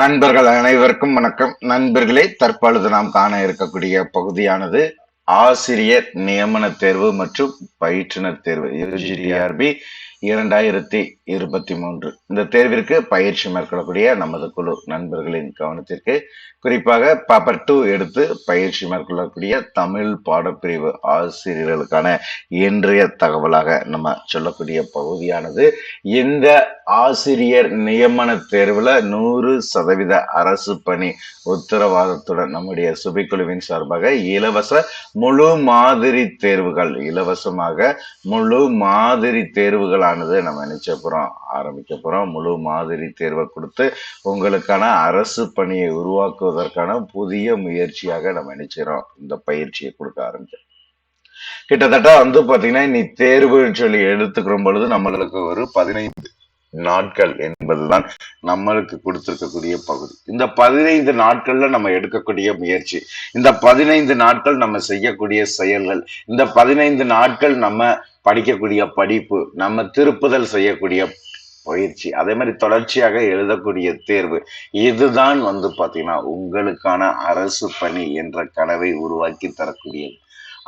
நண்பர்கள் அனைவருக்கும் வணக்கம். நண்பர்களே தற்பொழுது நாம் காண இருக்கக்கூடிய பகுதியானது ஆசிரியர் நியமன தேர்வு மற்றும் பயிற்றுனர் தேர்வு யூஜிடிஆர்பி. இரண்டாயிரத்தி இருபத்தி மூன்று. இந்த தேர்விற்கு பயிற்சி மேற்கொள்ளக்கூடிய நமது குழு நண்பர்களின் கவனத்திற்கு குறிப்பாக பேப்பர் டூ எடுத்து பயிற்சி மேற்கொள்ளக்கூடிய தமிழ் பாடப்பிரிவு ஆசிரியர்களுக்கான இன்றைய தகவலாக நம்ம சொல்லக்கூடிய பகுதியானது. இந்த ஆசிரியர் நியமன தேர்வுல நூறு சதவீத அரசு பணி உத்தரவாதத்துடன் நம்முடைய சுபிக்குழுவின் சார்பாக இலவச முழு மாதிரி தேர்வுகள் இலவசமாக முழு மாதிரி தேர்வுகளானது நம்ம நினைச்ச ஆரம்பிக்க போறோம். முழு மாதிரி தேர்வை கொடுத்து உங்களுக்கான அரசு பணியை உருவாக்குவதற்கான புதிய முயற்சியாக நம்ம நினைச்சிரோம் இந்த பயிற்சியை கொடுக்க ஆரம்பிச்சோம். கிட்டத்தட்ட வந்து பாத்தீங்கன்னா இன்னைக்கு தேர்வுன்னு சொல்லி எடுத்துக்கிற பொழுது நம்மளுக்கு ஒரு பதினைந்து நாட்கள் என்பதுதான் நம்மளுக்கு கொடுத்திருக்கக்கூடிய பகுதி. இந்த பதினைந்து நாட்கள்ல நம்ம எடுக்கக்கூடிய முயற்சி இந்த பதினைந்து நாட்கள் நம்ம செய்யக்கூடிய செயல்கள் இந்த பதினைந்து நாட்கள் நம்ம படிக்கக்கூடிய படிப்பு நம்ம திருப்புதல் செய்யக்கூடிய பயிற்சி அதே மாதிரி தொடர்ச்சியாக எழுதக்கூடிய தேர்வு இதுதான் வந்து பாத்தீங்கன்னா உங்களுக்கான அரசு பணி என்ற கனவை உருவாக்கி தரக்கூடியது.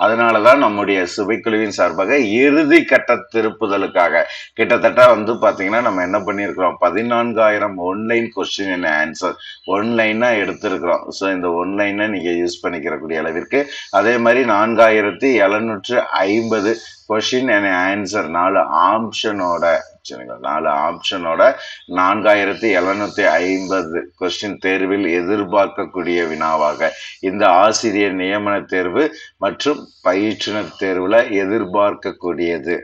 அதனால தான் நம்முடைய சுபைக்குழுவின் சார்பாக இறுதி கட்ட திருப்புதலுக்காக கிட்டத்தட்ட வந்து பார்த்தீங்கன்னா நம்ம என்ன பண்ணியிருக்கிறோம்? பதினான்காயிரம் ஒன்லைன் கொஸ்டின் என்ன ஆன்சர் ஒன்லைனாக எடுத்திருக்கிறோம். ஸோ இந்த ஒன்லைனை நீங்கள் யூஸ் பண்ணிக்கிறக்கூடிய அளவிற்கு அதே மாதிரி நான்காயிரத்தி எழுநூற்று ஐம்பது கொஷின் அண்ட் ஆன்சர் நாலு ஆப்ஷனோட பிரச்சனைகள் நாலு ஆப்ஷனோட நான்காயிரத்தி எழுநூத்தி ஐம்பது கொஸ்டின் தேர்வில் எதிர்பார்க்கக்கூடிய வினாவாக இந்த ஆசிரியர் நியமன தேர்வு மற்றும் பயிற்றுனர் தேர்வுல எதிர்பார்க்கக்கூடியது.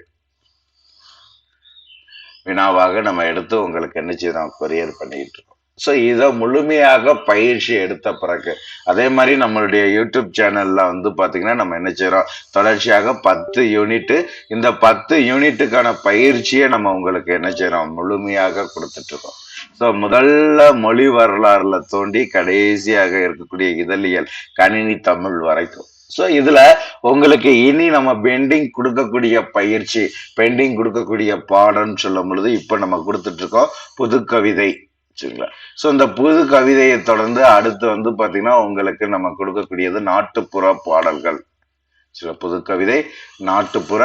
வினாவாக நம்ம எடுத்து உங்களுக்கு என்ன செய்யறோம்? கொரியர் பண்ணிட்டு இருக்கோம். ஸோ இதை முழுமையாக பயிற்சி எடுத்த பிறகு அதே மாதிரி நம்மளுடைய யூடியூப் சேனலில் வந்து பார்த்திங்கன்னா நம்ம என்ன செய்கிறோம் தொடர்ச்சியாக பத்து யூனிட்டு இந்த பத்து யூனிட்டுக்கான பயிற்சியை நம்ம உங்களுக்கு என்ன செய்கிறோம் முழுமையாக கொடுத்துட்ருக்கோம் ஸோ முதல்ல மொழி வரலாறுல தோண்டி கடைசியாக இருக்கக்கூடிய இதழியல் கணினி தமிழ் வரைக்கும். ஸோ இதில் உங்களுக்கு இனி நம்ம பெண்டிங் கொடுக்கக்கூடிய பயிற்சி பெண்டிங் கொடுக்கக்கூடிய பாடம்னு சொல்லும் பொழுது இப்போ நம்ம கொடுத்துட்ருக்கோம் புதுக்கவிதை. புது கவிதை சரிங்களா ஸோ இந்த புது கவிதையை தொடர்ந்து அடுத்து வந்து பார்த்தீங்கன்னா உங்களுக்கு நம்ம கொடுக்கக்கூடியது நாட்டுப்புற பாடல்கள். சில புது கவிதை நாட்டுப்புற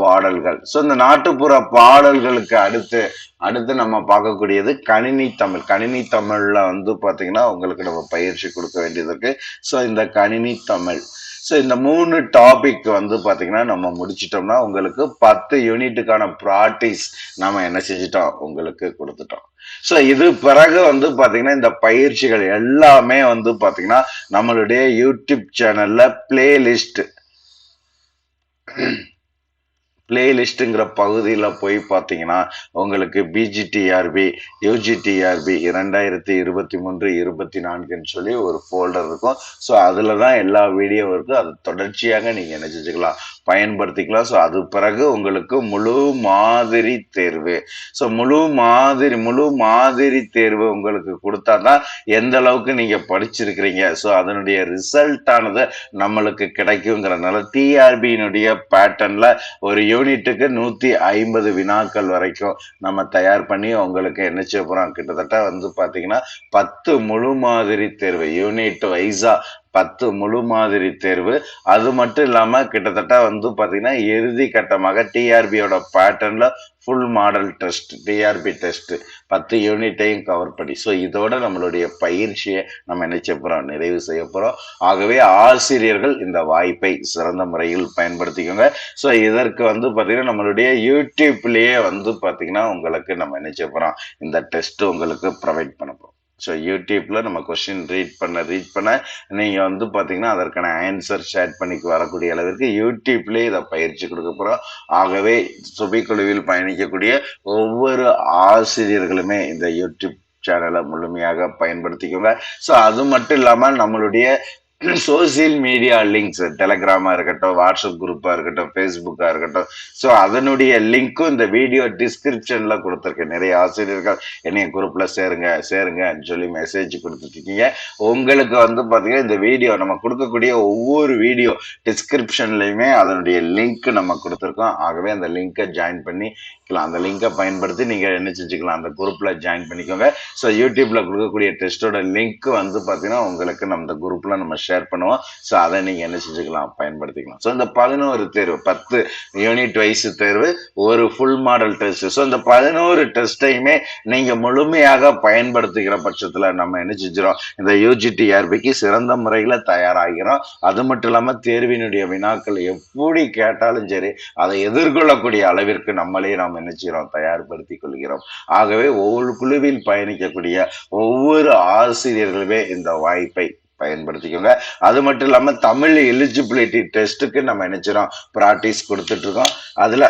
பாடல்கள். ஸோ இந்த நாட்டுப்புற பாடல்களுக்கு அடுத்து அடுத்து நம்ம பார்க்கக்கூடியது கணினி தமிழ். கணினி தமிழில் வந்து பார்த்தீங்கன்னா உங்களுக்கு நம்ம பயிற்சி கொடுக்க வேண்டியது இருக்கு. ஸோ இந்த கணினி தமிழ். ஸோ இந்த மூணு டாபிக் வந்து பார்த்தீங்கன்னா நம்ம முடிச்சிட்டோம்னா உங்களுக்கு பத்து யூனிட்டுக்கான ப்ராக்டிஸ் நம்ம என்ன செஞ்சிட்டோம்? உங்களுக்கு கொடுத்துட்டோம். ஸோ இது பிறகு வந்து பாத்தீங்கன்னா இந்த பயிற்சிகள் எல்லாமே வந்து பாத்தீங்கன்னா நம்மளுடைய யூடியூப் சேனல்ல பிளேலிஸ்ட் பிளேலிஸ்ட்டுங்கிற பகுதியில் போய் பார்த்தீங்கன்னா உங்களுக்கு பிஜிடிஆர்பி யூஜிடிஆர்பி இரண்டாயிரத்தி இருபத்தி மூன்று இருபத்தி நான்குன்னு சொல்லி ஒரு ஃபோல்டர் இருக்கும். ஸோ அதில் தான் எல்லா வீடியோ இருக்கும் அது தொடர்ச்சியாக நீங்கள் நினச்சிக்கலாம் பயன்படுத்திக்கலாம். ஸோ அது பிறகு உங்களுக்கு முழு மாதிரி தேர்வு. ஸோ முழு மாதிரி முழு மாதிரி தேர்வு உங்களுக்கு கொடுத்தா தான் எந்த அளவுக்கு நீங்கள் படிச்சிருக்கிறீங்க. ஸோ அதனுடைய ரிசல்ட் ஆனது நம்மளுக்கு கிடைக்குங்கிறனால டிஆர்பியினுடைய பேட்டர்னில் ஒரு யூனிட்டுக்கு நூற்றி ஐம்பது வினாக்கள் வரைக்கும் நம்ம தயார் பண்ணி உங்களுக்கு என்ன செய்ய போகிறோம் கிட்டத்தட்ட வந்து பார்த்தீங்கன்னா பத்து முழு மாதிரி தேர்வு. யூனிட் வைஸாக பத்து முழு மாதிரி தேர்வு. அது மட்டும் இல்லாமல் கிட்டத்தட்ட வந்து பார்த்திங்கன்னா இறுதி கட்டமாக டிஆர்பியோட பேட்டர்னில் full model test TRP test பத்து யூனிட்டையும் கவர் பண்ணி. ஸோ இதோட நம்மளுடைய பயிற்சியை நம்ம நினைச்ச போகிறோம் நிறைவு செய்ய போகிறோம் ஆகவே ஆசிரியர்கள் இந்த வாய்ப்பை சிறந்த முறையில் பயன்படுத்திக்கோங்க. ஸோ இதற்கு வந்து பார்த்திங்கன்னா நம்மளுடைய யூடியூப்லேயே வந்து பார்த்திங்கன்னா உங்களுக்கு நம்ம நினைச்ச போகிறோம் இந்த டெஸ்ட் உங்களுக்கு ப்ரொவைட் பண்ண போகிறோம் ஸோ யூடியூப்பில் நம்ம கொஸ்டின் ரீட் பண்ண ரீட் பண்ண நீங்கள் வந்து பார்த்தீங்கன்னா அதற்கான ஆன்சர் ஷேர் பண்ணிக்கு வரக்கூடிய அளவிற்கு யூடியூப்லேயே இதை பயிற்சி கொடுக்க போகிறோம் ஆகவே சுபிக்குழுவில் பயணிக்கக்கூடிய ஒவ்வொரு ஆசிரியர்களுமே இந்த யூடியூப் சேனலை முழுமையாக பயன்படுத்திக்கோங்க. ஸோ அது மட்டும் இல்லாமல் நம்மளுடைய சோசியல் மீடியா லிங்க்ஸ் டெலகிராமா இருக்கட்டும் வாட்ஸ்அப் குரூப்பா இருக்கட்டும் ஃபேஸ்புக்கா இருக்கட்டும். ஸோ அதனுடைய லிங்க்கும் இந்த வீடியோ டிஸ்கிரிப்ஷன்ல கொடுத்துருக்கேன். நிறைய ஆசிரியர்கள் என்னைய குரூப்ல சேருங்க சேருங்கன்னு சொல்லி மெசேஜ் கொடுத்துருக்கீங்க உங்களுக்கு வந்து பார்த்தீங்கன்னா இந்த வீடியோ நம்ம கொடுக்கக்கூடிய ஒவ்வொரு வீடியோ டிஸ்கிரிப்ஷன்லையுமே அதனுடைய லிங்க் நம்ம கொடுத்துருக்கோம். ஆகவே அந்த லிங்கை ஜாயின் பண்ணி அந்த லிங்கை பயன்படுத்தி நீங்கள் என்ன செஞ்சுக்கலாம் அந்த குரூப்பில் ஜாயின் பண்ணிக்கோங்க. ஸோ யூடியூப்பில் கொடுக்கக்கூடிய டெஸ்ட்டோட லிங்க் வந்து பார்த்தீங்கன்னா உங்களுக்கு நம்ம இந்த குரூப்பில் நம்ம ஷேர் பண்ணுவோம். ஸோ அதை நீங்கள் என்ன செஞ்சுக்கலாம் பயன்படுத்திக்கலாம். ஸோ இந்த பதினோரு தேர்வு பத்து யூனிட் வைஸ் தேர்வு ஒரு ஃபுல் மாடல் டெஸ்ட் ஸோ இந்த பதினோரு டெஸ்ட்டையுமே நீங்கள் முழுமையாக பயன்படுத்துகிற பட்சத்தில் நம்ம என்ன செஞ்சிடும் இந்த யூஜிடிஆர்பிக்கு சிறந்த முறையில் தயாராகிறோம். அது மட்டும் இல்லாமல் தேர்வினுடைய வினாக்கள் எப்படி கேட்டாலும் சரி அதை எதிர்கொள்ளக்கூடிய அளவிற்கு நம்மளே நாம் என்ன செய்கிறோம் தயார்படுத்தி கொள்கிறோம். ஆகவே ஒவ்வொரு குழுவில் பயணிக்கக்கூடிய ஒவ்வொரு ஆசிரியர்களுமே இந்த வாய்ப்பை பயன்படுத்திக்கோங்க. அது மட்டும் இல்லாமல் தமிழ் எலிஜிபிலிட்டி டெஸ்ட்டுக்கு நம்ம நினைச்சிரோம் ப்ராக்டிஸ் கொடுத்துட்ருக்கோம் அதில்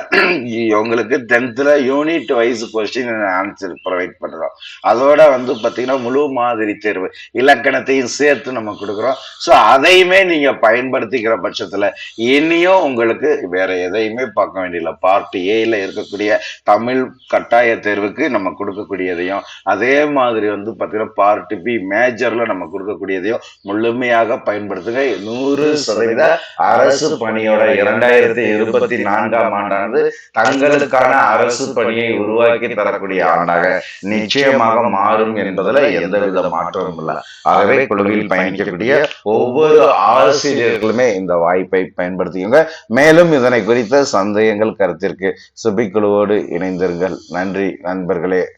உங்களுக்கு டென்த்தில் unit wise question answer provide பண்ணுறோம் அதோட வந்து பார்த்தீங்கன்னா முழு மாதிரி தேர்வு. இலக்கணத்தையும் சேர்த்து நம்ம கொடுக்குறோம். ஸோ அதையுமே நீங்கள் பயன்படுத்திக்கிற பட்சத்தில் இனியும் உங்களுக்கு வேற எதையுமே பார்க்க வேண்டியதில்லை. பார்ட் ஏயில் இருக்கக்கூடிய தமிழ் கட்டாய தேர்வுக்கு நம்ம கொடுக்கக்கூடியதையும் அதே மாதிரி வந்து பார்த்தீங்கன்னா பார்ட் பி மேஜரில் நம்ம கொடுக்கக்கூடியதையும் முழுமையாக பயன்படுத்துங்க. நூறு சதவீத அரசு பணியோட இரண்டாயிரத்தி இருபத்தி நான்காம் ஆண்டானது தங்களுக்கான அரசு பணியை உருவாக்கி தரக்கூடிய ஆண்டாக நிச்சயமாக மாறும் என்பதுல எந்தவித மாற்றமும் இல்லை. ஆகவே குழுவில் பயணிக்கக்கூடிய ஒவ்வொரு ஆசிரியர்களுமே இந்த வாய்ப்பை பயன்படுத்திக்கோங்க. மேலும் இதனை குறித்த சந்தேகங்கள் கருத்திற்கு சுபிக்குழுவோடு இணைந்திருங்கள். நன்றி நண்பர்களே.